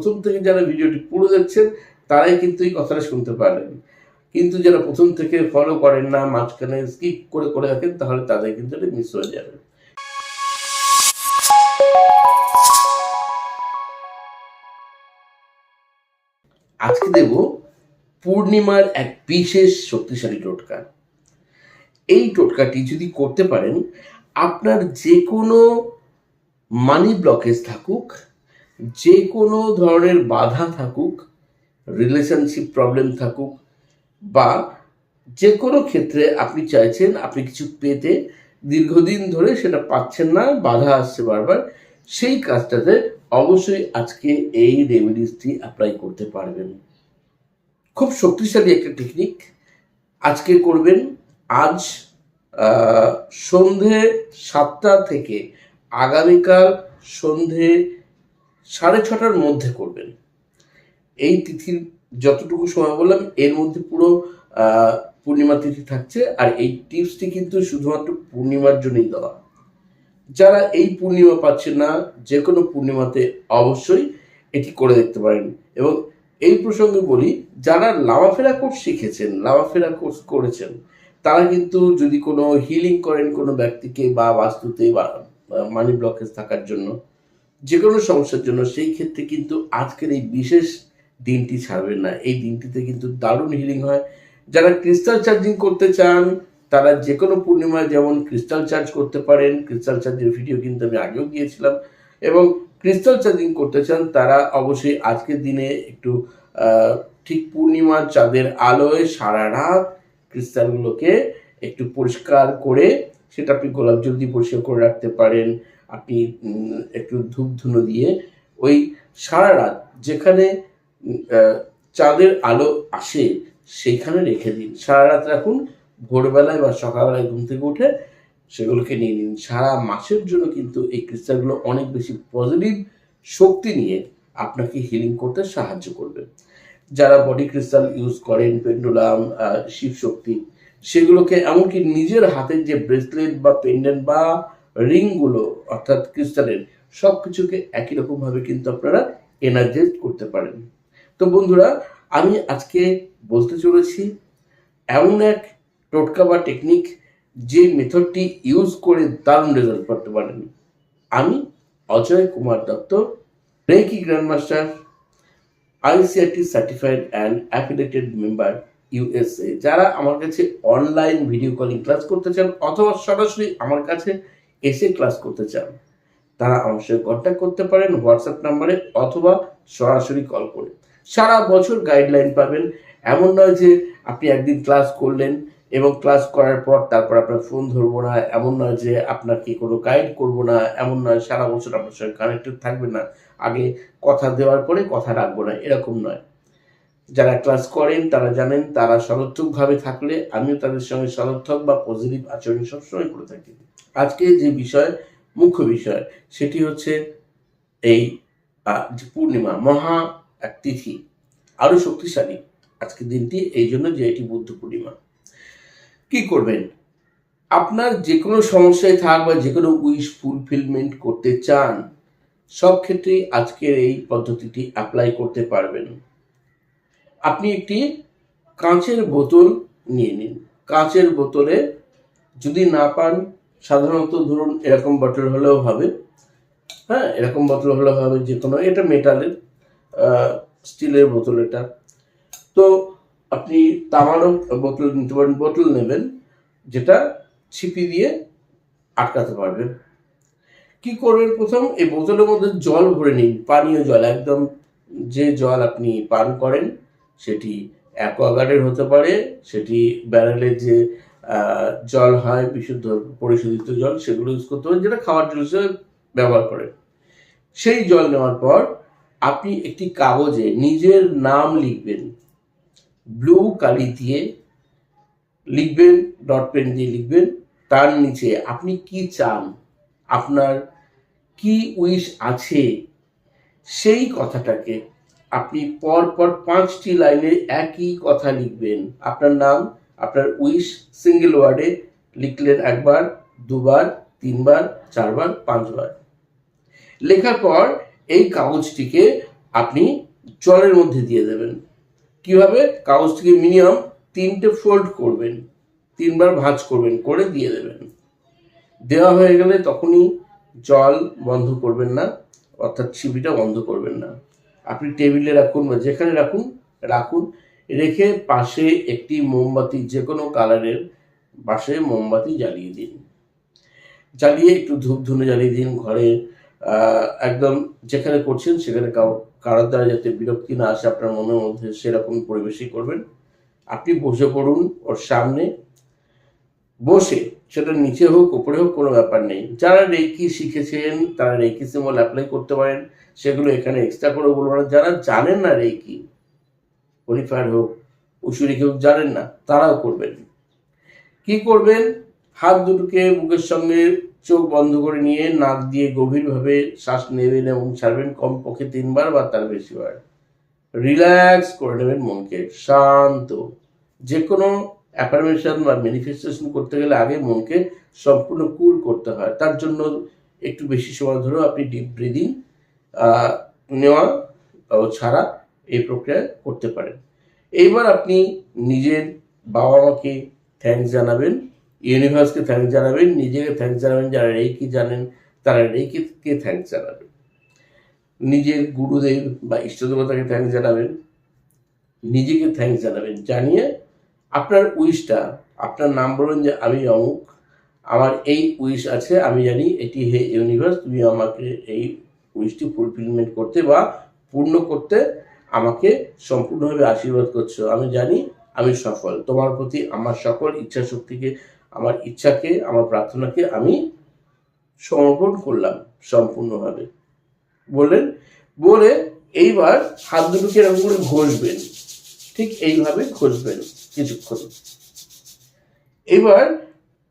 প্রথম থেকে যারা ভিডিওটি পুরো দেখছেন, তারাই কিন্তু এই কথাটা শুনতে পারলেন কিন্তু যারা প্রথম থেকে ফলো করেন না, মাঝখানে স্কিপ করে করে রাখেন তাহলে তাদের কিন্তু এটা মিস হয়ে যাবে। আজকে দেব পূর্ণিমার এক বিশেষ শক্তিশালী টোটকা। এই টোটকাটি যদি করতে পারেন, আপনার যে কোনো মানি ব্লকেজ থাকুক যে কোনো ধরনের বাধা থাকুক রিলেশনশিপ প্রবলেম থাকুক, বা যে কোনো ক্ষেত্রে আপনি চাইছেন, আপনি কিছু পেতে, দীর্ঘদিন ধরে সেটা পাচ্ছেন না, বাধা আসছে বারবার, সেই কাজটাতে অবশ্যই আজকে এই রেমেডিসটি অ্যাপ্লাই করতে পারবেন। খুব শক্তিশালী একটা টেকনিক আজকে করবেন। আজ সন্ধে সাতটা থেকে আগামীকাল সন্ধে সাড়ে ছটার মধ্যে করবেন। এই তিথির যতটুকু সময় বললাম, এর মধ্যে পুরো পূর্ণিমা তিথি থাকছে আর এই টিপসটি কিন্তু শুধুমাত্র পূর্ণিমার জন্যই দেওয়া। যারা এই পূর্ণিমা পাচ্ছেন না, যে কোনো পূর্ণিমাতে অবশ্যই এটি করে দেখতে পারেন। এবং এই প্রসঙ্গে বলি, যারা লামাফেরা কোর্স শিখেছেন, লামাফেরা কোর্স করেছেন, তারা কিন্তু যদি কোনো হিলিং করেন কোনো ব্যক্তিকে বা বাস্তুতে বা, মানি ব্লকেজ থাকার জন্য যে কোনো সমস্যার জন্য সেই ক্ষেত্রে কিন্তু আজকের এই বিশেষ দিনটি ছাড়বেন না। এই দিনটিতে কিন্তু দারুণ হিলিং হয়। যারা ক্রিস্টাল চার্জিং করতে চান, তারা যে কোনো পূর্ণিমায় যেমন ক্রিস্টাল চার্জ করতে পারেন ক্রিস্টাল চার্জের ভিডিও কিন্তু আমি আগেও দিয়েছিলাম এবং ক্রিস্টাল চার্জিং করতে চান, তারা অবশ্যই আজকের দিনে একটু ঠিক পূর্ণিমার চাঁদের আলোয় সারা রাত ক্রিস্টালগুলোকে একটু পরিষ্কার করে সেটা আপনি গোলাপ জল দিয়ে পরিষ্কার করে রাখতে পারেন। আপনি একটু ধূপ ধুনো দিয়ে ওই সারা রাত যেখানে চাঁদের আলো আসে সেইখানে রেখে দিন। সারা রাত রাখুন, ভোরবেলায় বা সকালবেলায় ঘুম থেকে উঠে সেগুলোকে নিয়ে নিন। সারা মাসের জন্য কিন্তু এই ক্রিস্টালগুলো অনেক বেশি পজিটিভ শক্তি নিয়ে আপনাকে হিলিং করতে সাহায্য করবে। যারা বডি ক্রিস্টাল ইউজ করেন, পেন্ডুলাম শিব শক্তি সেগুলোকে এমনকি নিজের হাতের যে ব্রেসলেট বা পেন্ডেন্ট বা রিংগুলো অর্থাৎ ক্রিস্টালের সব কিছুকে একই রকমভাবে কিন্তু আপনারা এনার্জাইজ করতে পারেন। তো বন্ধুরা, আমি আজকে বলতে চলেছি, এমন এক টোটকা বা টেকনিক যে মেথডটি ইউজ করে দারুণ রেজাল্ট করতে পারেন। আমি Ajay Kumar Dutta reiki grandmaster ICRT certified and affiliated member USA যারা আমার কাছে অনলাইন ভিডিও কলিং ক্লাস করতে চান অথবা সরাসরি আমার কাছে এসে ক্লাস করতে চান, তারা আমার সঙ্গে কন্ট্যাক্ট করতে পারেন হোয়াটসঅ্যাপ নাম্বারে অথবা সরাসরি কল করে। সারা বছর গাইডলাইন পাবেন, এমন নয় যে আপনি একদিন ক্লাস করলেন এবং ক্লাস করার পর তারপর আপনার ফোন ধরবো না, এমন নয় যে আপনাকে কোনো গাইড করব না, এমন নয় সারা বছর আপনার সঙ্গে কানেক্টেড থাকবে না, আগে কথা দেওয়ার পরে কথা রাখব না, এরকম নয়। যারা ক্লাস করেন, তারা জানেন, তারা সদর্থকভাবে থাকলে আমিও তাদের সঙ্গে সদর্থক বা পজিটিভ আচরণ সবসময় করে থাকি। আজকে যে বিষয়, মুখ্য বিষয়, সেটি হচ্ছে এই পূর্ণিমা, মহা এক তিথি। আরও শক্তিশালী আজকের দিনটি, এই জন্য যে এটি বুদ্ধ পূর্ণিমা। কি করবেন? আপনার যে কোনো সমস্যায় থাক বা যে কোনো উইশ ফুলফিলমেন্ট করতে চান, সব ক্ষেত্রেই আজকের এই পদ্ধতিটি অ্যাপ্লাই করতে পারবেন। আপনি একটি কাঁচের বোতল নিয়ে নিন। কাঁচের বোতলে যদি না পান, সাধারণত ধরুন এরকম বোতল হলেও হবে। হ্যাঁ এরকম বোতল হলেও হবে যে কোনো, এটা মেটালের স্টিলের বোতল এটা। তো আপনি তামারও বোতল নিতে পারেন বোতল নেবেন, যেটা ছিপি দিয়ে আটকাতে পারবেন। কি করবেন প্রথম? এই বোতলের মধ্যে জল ভরে নিন, পানীয় জল, একদম যে জল আপনি পান করেন সেটি অ্যাকোয়াগার্ডের হতে পারে, সেটি ব্যারেলের যে জল হয়, বিশুদ্ধ পরিশোধিত জল, সেগুলো ইউজ করতে পারেন, যেটা খাওয়ার হিসেবে ব্যবহার করেন। সেই জল নেওয়ার পর আপনি একটি কাগজে নিজের নাম লিখবেন। ব্লু কালি দিয়ে লিখবেন ডট পেন দিয়ে লিখবেন, তার নিচে আপনি কি চান, আপনার কি উইশ আছে, সেই কথাটাকে আপনি পর পর পাঁচটি লাইনে একই কথা লিখবেন। আপনার নাম, আপনার উইশ, সিঙ্গেল ওয়ার্ডে লিখলেন একবার, দুবার, তিনবার, চারবার, পাঁচবার। লেখার পর এই কাগজটিকে আপনি জলের মধ্যে দিয়ে দেবেন। কীভাবে? কাগজটিকে মিনিমাম তিনটে ফোল্ড করবেন, তিনবার ভাঁজ করবেন, করে দিয়ে দেবেন। দেওয়া হয়ে গেলে তখনই জল বন্ধ করবেন না, অর্থাৎ ছিপিটা বন্ধ করবেন না। আপনি টেবিলে রাখুন বা যেখানে রাখুন রাখুন। রেখে পাশে একটি মোমবাতি যে কোনো কালারের পাশে মোমবাতি জ্বালিয়ে দিন। জ্বালিয়ে একটু ধূপ ধুনে জ্বালিয়ে দিন ঘরে। একদম যেখানে করছেন সেখানে কারোর দ্বারা যাতে বিরক্তি না আসে, আপনার মনের মধ্যে সেরকম পরিবেশই করবেন। আপনি বসে পড়ুন ওর সামনে। বসে সেটা নিচে হোক, উপরে হোক, কোনো ব্যাপার নেই। যারা রেকি শিখেছেন, তারা রেকি সিম্বল অ্যাপ্লাই করতে পারেন। সেগুলো এখানে এক্সট্রা করে বলব না। যারা জানেন না রেকি হলিফায়ার হোক উসুরি হোক, জানেন না, তারাও করবেন। কি করবেন? হাত দুটোকে বুকের সঙ্গে চোখ বন্ধ করে নিয়ে নাক দিয়ে গভীরভাবে শ্বাস নেবেন এবং ছাড়বেন। কমপক্ষে তিনবার বা তার বেশিবার রিল্যাক্স করে নেবেন মনকে। শান্ত। যে কোনো অ্যাফার্মেশন বা ম্যানিফেস্টেশন করতে গেলে আগে মনকে সম্পূর্ণ কুল করতে হয়। তার জন্য একটু বেশি সময় ধরেও আপনি ডিপ ব্রিদিং নেওয়া ছাড়া এই প্রক্রিয়া করতে পারেন। এইবার আপনি নিজের বাবা মাকে থ্যাঙ্কস জানাবেন ইউনিভার্সকে থ্যাঙ্কস জানাবেন, নিজেকে থ্যাঙ্কস জানাবেন, যারা রেইকি জানেন, তারা রেইকিকে থ্যাঙ্কস জানাবেন। নিজের গুরুদেব বা ইষ্টদেবতাকে থ্যাঙ্কস জানাবেন, নিজেকে থ্যাঙ্কস জানাবেন, জানিয়ে আপনার উইশটা, আপনার নাম বলুন যে আমি অমুক, আমার এই উইশ আছে, আমি জানি এটি হে ইউনিভার্স, তুমি আমাকে এই উইশটি ফুলফিলমেন্ট করতে বা পূর্ণ করতে আমাকে সম্পূর্ণভাবে আশীর্বাদ করছ। আমি জানি আমি সফল। তোমার প্রতি আমার সকল ইচ্ছা শক্তিকে আমার ইচ্ছাকে, আমার প্রার্থনাকে আমি সমর্পণ করলাম সম্পূর্ণভাবে। বললেন, বলে এইবার হাত দুটোকে এরকম করে ঘষবেন। ঠিক এইভাবে ঘষবেন। কিছুক্ষণ এবার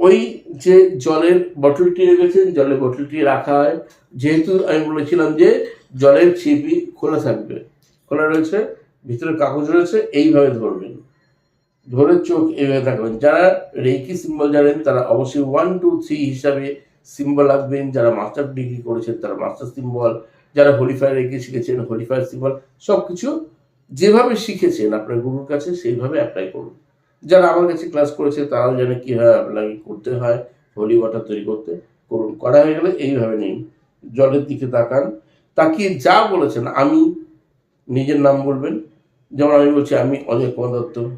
ওই যে জলের বটলটি রেখেছেন, জলের বটলটি রাখা হয়। যেহেতু আমি বলেছিলাম যে জলের ছিপি খোলা থাকবে, খোলা রয়েছে, ভিতরে কাগজ রয়েছে, এইভাবে ধরবেন। ধরে চোখ এইভাবে থাকবেন যারা রেকি সিম্বল জানেন, তারা অবশ্যই ওয়ান টু থ্রি হিসাবে সিম্বল আঁকবেন যারা মাস্টার ডিগ্রি করেছেন, তারা মাস্টার সিম্বল যারা হোলিফায়ার রেকি শিখেছেন হোলিফায়ার সিম্বল সব কিছু যেভাবে শিখেছেন আপনার গুরুর কাছে, সেইভাবে অ্যাপ্লাই করুন। যারা আমার কাছে ক্লাস করেছে, তারাও জানে কীভাবে অ্যাপ্লাই করতে হয় হোলি ওয়াটার তৈরি করতে, করুন। করা হয়ে গেলে এইভাবে নিন। জলের দিকে তাকান। তাকিয়ে যা বলেছেন, আমি নিজের নাম বলবেন? যেমন আমি বলছি, আমি অজয় কুমার দত্ত।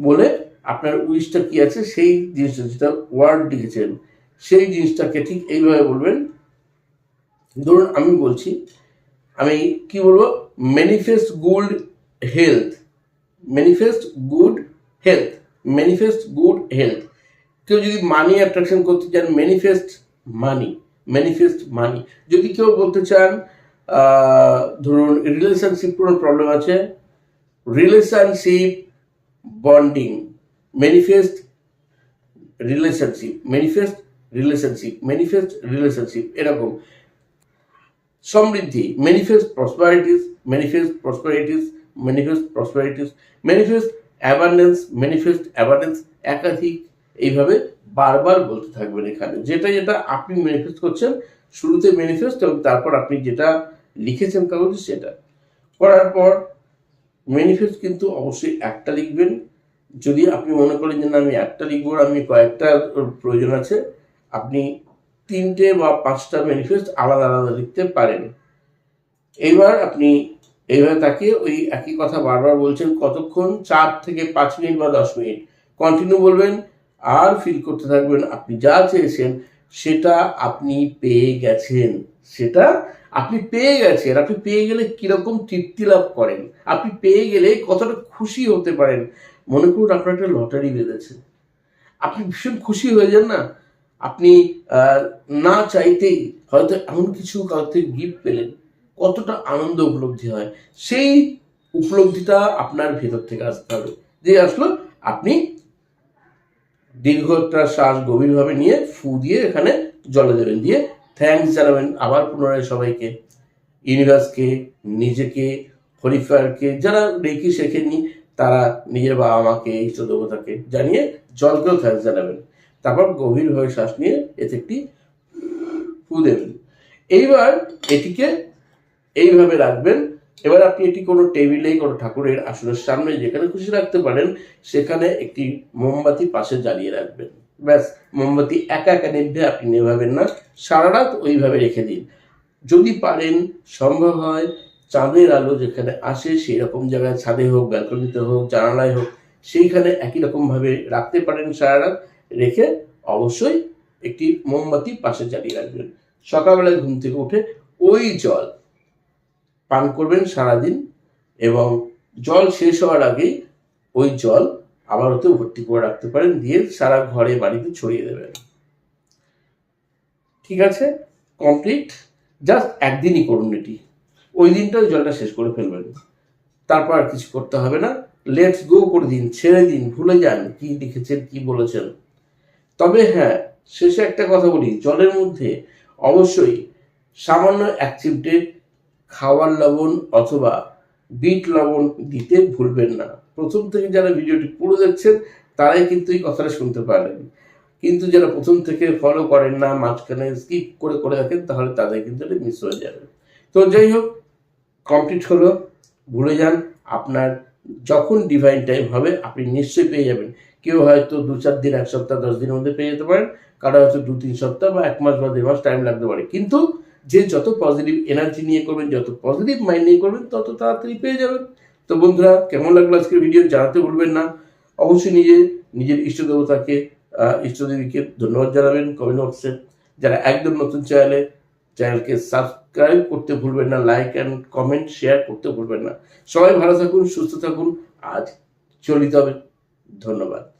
বলে আপনার উইশটা কি আছে, সেই জিনিসটা, যেটা ওয়ার্ড লিখেছেন, সেই জিনিসটাকে ঠিক এইভাবে বলবেন। ধরুন আমি বলছি, আমি কি বলব? Manifest good health manifest good health manifest good health কেউ যদি মানি অ্যাট্রাকশন করতে চান ম্যানিফেস্ট মানি ম্যানিফেস্ট মানি যদি কেউ বলতে চান ধরুন রিলেশনশিপ কোনো প্রবলেম আছে relationship bonding manifest relationship manifest relationship manifest relationship এরকম. সমৃদ্ধি manifest prosperities manifest prosperities manifest prosperities manifest abundance manifest abundance একাধিক, এইভাবে বারবার বলতে থাকবেন এখানে। যেটা যেটা আপনি ম্যানিফেস্ট করছেন, শুরুতে ম্যানিফেস্ট এবং তারপর আপনি যেটা লিখেছেন কাগজে সেটা। করার পর ম্যানিফেস্ট কিন্তু অবশ্যই একটা লিখবেন। যদি আপনি মনে করেন যে না, আমি একটা লিখব আমি কয়েকটা প্রয়োজন আছে, আপনি তিনটে বা পাঁচটা ম্যানিফেস্ট আলাদা আলাদা লিখতে পারেন। এবার আপনি এইভাবে তাকে ওই একই কথা বারবার বলছেন কতক্ষণ? চার থেকে পাঁচ মিনিট বা দশ মিনিট। কন্টিনিউ বলবেন, আর ফিল করতে থাকবেন আপনি যা চেয়েছেন, সেটা আপনি পেয়ে গেছেন। সেটা আপনি পেয়ে গেছেন। আপনি পেয়ে গেলে কীরকম তৃপ্তি লাভ করেন? আপনি পেয়ে গেলে কতটা খুশি হতে পারেন? মনে করুন আপনার একটা লটারি বেঁধেছে। আপনি ভীষণ খুশি হয়ে যান না? আপনি না চাইতেই হয়তো এমন কিছু কারোর থেকে গিফট পেলেন, কতটা আনন্দ উপলব্ধি হয়, সেই উপলব্ধিটা আপনার ভেতর থেকে আসতে হবে। যে আসলো, আপনি দীর্ঘ একটা শ্বাস গভীরভাবে নিয়ে ফু দিয়ে এখানে জলে দেবেন, দিয়ে থ্যাঙ্কস জানাবেন আবার পুনরায় সবাইকে ইউনিভার্সকে নিজেকে, হরিফায়ারকে, যারা রেকি শেখেননি, তারা নিজের বাবা মাকে ইষ্ট দেবতাকে জানিয়ে জলকেও থ্যাঙ্কস জানাবেন। তারপর গভীরভাবে শ্বাস নিয়ে এতে একটি ফু দেবেন এইবার এটিকে এইভাবে রাখবেন। এবার আপনি এটি কোনো টেবিলে, কোনো ঠাকুরের আসনের সামনে যেখানে খুশি রাখতে পারেন, সেখানে একটি মোমবাতি পাশে জ্বালিয়ে রাখবেন। ব্যাস, মোমবাতি একা একা নিভবে আপনি নেভাবেন না। সারা রাত ওইভাবে রেখে দিন। যদি পারেন, সম্ভব হয়, চাঁদের আলো যেখানে আসে সেই রকম জায়গায় ছাদে হোক, ব্যালকনিতে হোক, জানালায় হোক, সেইখানে একই রকমভাবে রাখতে পারেন সারা রাত। রেখে অবশ্যই একটি মোমবাতি পাশে জ্বালিয়ে রাখবেন। সকালবেলায় ঘুম থেকে উঠে ওই জল পান করবেন সারাদিন এবং জল শেষ হওয়ার আগেই ওই জল আবার ওতে ভর্তি করে রাখতে পারেন, দিয়ে সারা ঘরে বাড়িতে ছড়িয়ে দেবেন। ঠিক আছে? কমপ্লিট? জাস্ট একদিনই করুন এটি। ওই দিনটা ওই জলটা শেষ করে ফেলবেন। তারপর আর কিছু করতে হবে না। লেটস গো করে দিন, ছেড়ে দিন, ভুলে যান কি লিখেছেন, কি বলেছেন। তবে হ্যাঁ শেষে একটা কথা বলি, জলের মধ্যে অবশ্যই সামান্য এক চিমটে খাওয়ার লবণ অথবা বিট লবণ দিতে ভুলবেন না। প্রথম থেকে যারা ভিডিওটি পুরো দেখছেন, তারাই কিন্তু এই কথাটা শুনতে পারেন কিন্তু যারা প্রথম থেকে ফলো করেন না, মাঝখানে স্কিপ করে করে রাখেন তাহলে তাদের কিন্তু এটা মিস হয়ে যাবে। তো যাই হোক কমপ্লিট হলো, ভুলে যান, আপনার যখন ডিভাইন টাইম হবে, আপনি নিশ্চয়ই পেয়ে যাবেন। কেউ হয়তো দু চার দিন, এক সপ্তাহ, দশ দিনের মধ্যে পেয়ে যেতে পারেন। কারও হয়তো দু, তিন সপ্তাহ বা এক মাস বা দেড় মাস টাইম লাগতে পারে। কিন্তু যে যত পজিটিভ এনার্জি নিয়ে করবেন, যত পজিটিভ মাইন্ড নিয়ে করবেন, তত তাড়াতাড়ি পেয়ে যাবেন। তো বন্ধুরা, কেমন লাগল আজকের ভিডিও জানাতে ভুলবেন না। অবশ্যই নিজে, নিজের ইষ্ট দেবতাকে ইষ্টদেবীকে ধন্যবাদ জানাবেন কমেন্ট বক্সে যারা একদম নতুন চ্যানেলে চ্যানেলকে সাবস্ক্রাইব করতে ভুলবেন না লাইক অ্যান্ড কমেন্ট শেয়ার করতে ভুলবেন না। সবাই ভালো থাকুন, সুস্থ থাকুন। আজ চলিত হবে। ধন্যবাদ।